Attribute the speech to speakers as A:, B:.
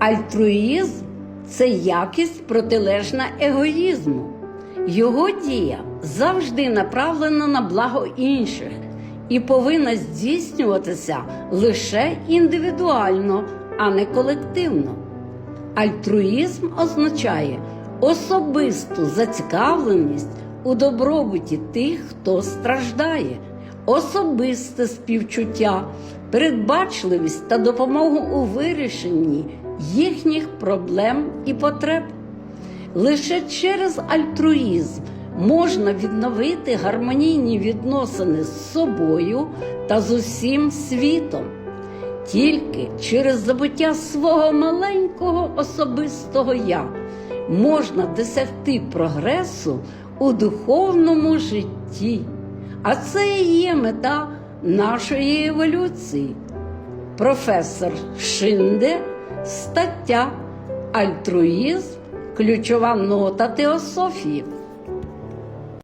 A: Альтруїзм це якість протилежна егоїзму. Його дія завжди направлена на благо інших і повинна здійснюватися лише індивідуально, а не колективно. Альтруїзм означає особисту зацікавленість у добробуті тих, хто страждає, особисте співчуття, передбачливість та допомогу у вирішенні їхніх проблем і потреб. Лише через альтруїзм можна відновити гармонійні відносини з собою та з усім світом. Тільки через забуття свого маленького особистого я можна досягти прогресу у духовному житті. А це і є мета нашої еволюції. Професор Шинде, стаття Альтруїзм, ключова нота теософії.